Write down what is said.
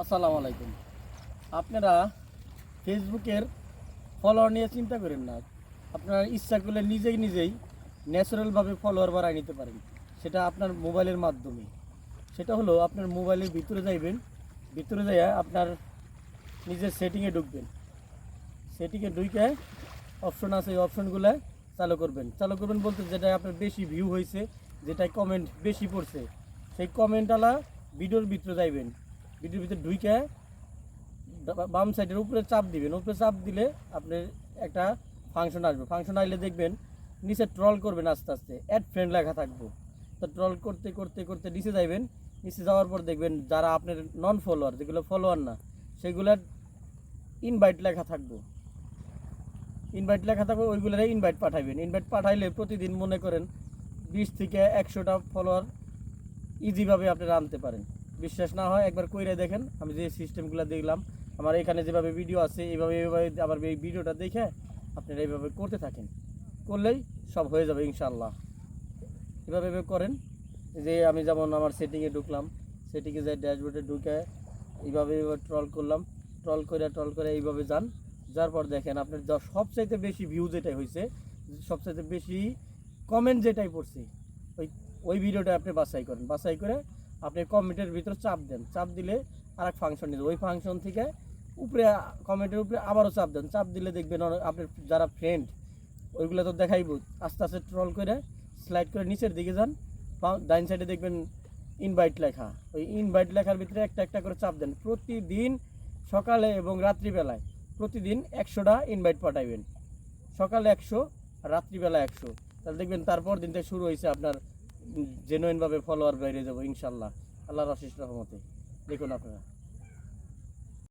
আসসালামু আলাইকুম। আপনারা ফেসবুকের ফলোয়ার নিয়ে চিন্তা করেন না। আপনারা ইচ্ছা করলে নিজেই নিজেই ন্যাচারালভাবে ফলোয়ার বাড়ায় নিতে পারেন। সেটা আপনার মোবাইলের মাধ্যমে। সেটা হলো আপনার মোবাইলের ভিতরে যাইবেন। ভিতরে যাইয়া আপনার নিজের সেটিংয়ে ঢুকবেন। সেটিংয়ে ঢুকে অপশন আছে, এই অপশনগুলো চালু করবেন। চালু করবেন বলতে যেটা আপনার বেশি ভিউ হয়েছে যেটায় কমেন্ট বেশি পড়ছে, সেই কমেন্টওয়ালা ভিডিওর ভিতরে যাইবেন। ভিডিওর ভিতরে ঢুকে বাম সাইডের উপরে চাপ দিবেন। উপরে চাপ দিলে আপনার একটা ফাংশন আসবে। ফাংশন আসলে দেখবেন নিচে ট্রল করবেন আস্তে আস্তে। অ্যাড ফ্রেন্ড লেখা থাকব। তো ট্রল করতে করতে করতে নিচে যাইবেন। নিচে যাওয়ার পর দেখবেন যারা আপনার নন ফলোয়ার যেগুলো ফলোয়ার না সেগুলার ইনভাইট লেখা থাকব। ইনভাইট লেখা থাকবে, ওইগুলোরে ইনভাইট পাঠাইবেন। ইনভাইট পাঠাইলে প্রতিদিন মনে করেন বিশ থেকে একশোটা ফলোয়ার ইজিভাবে আপনারা আনতে পারেন। বিশ্বাস না হয়, একবার কইরে দেখেন। আমি যে সিস্টেমগুলো দেখলাম, আমার এখানে যেভাবে ভিডিও আছে এইভাবে এইভাবে আমার এই ভিডিওটা দেখে আপনারা এইভাবে করতে থাকেন। করলেই সব হয়ে যাবে ইনশাল্লাহ এভাবে এভাবে করেন। যে আমি যেমন আমার সেটিংয়ে ঢুকলাম সেটিংয়ে যাই ড্যাশবোর্ডে ঢুকে এইভাবে এইভাবে ট্রল করলাম। ট্রল করে ট্রল করে এইভাবে যান। যার পর দেখেন আপনার সবচাইতে বেশি ভিউ যেটাই হয়েছে সবচাইতে বেশি কমেন্ট যেটাই পড়ছে, ওই ওই ভিডিওটা আপনি বাছাই করেন। বাছাই করে আপনি কমেন্টের ভিতরে চাপ দেন। চাপ দিলে আর এক ফাংশন নিতে ওই ফাংশন থেকে উপরে কমেন্টের উপরে আবারও চাপ দেন। চাপ দিলে দেখবেন আপনার যারা ফ্রেন্ড ওইগুলো তো দেখাইব। আস্তে আস্তে ট্রল করে স্লাইড করে নিচের দিকে যান। ডাইন সাইডে দেখবেন ইনভাইট লেখা। ওই ইনভাইট লেখার ভিতরে একটা একটা করে চাপ দেন। প্রতিদিন সকালে এবং রাত্রিবেলায় প্রতিদিন একশোটা ইনভাইট পাঠাইবেন। সকালে একশো, রাত্রিবেলা একশো। তাহলে দেখবেন তারপর দিন থেকে শুরু হয়েছে আপনার জেনুইনভাবে ফলোয়ার বাইরে যাব ইনশাল্লাহ। আল্লাহর আশিস রহমতে। দেখুন আপনারা।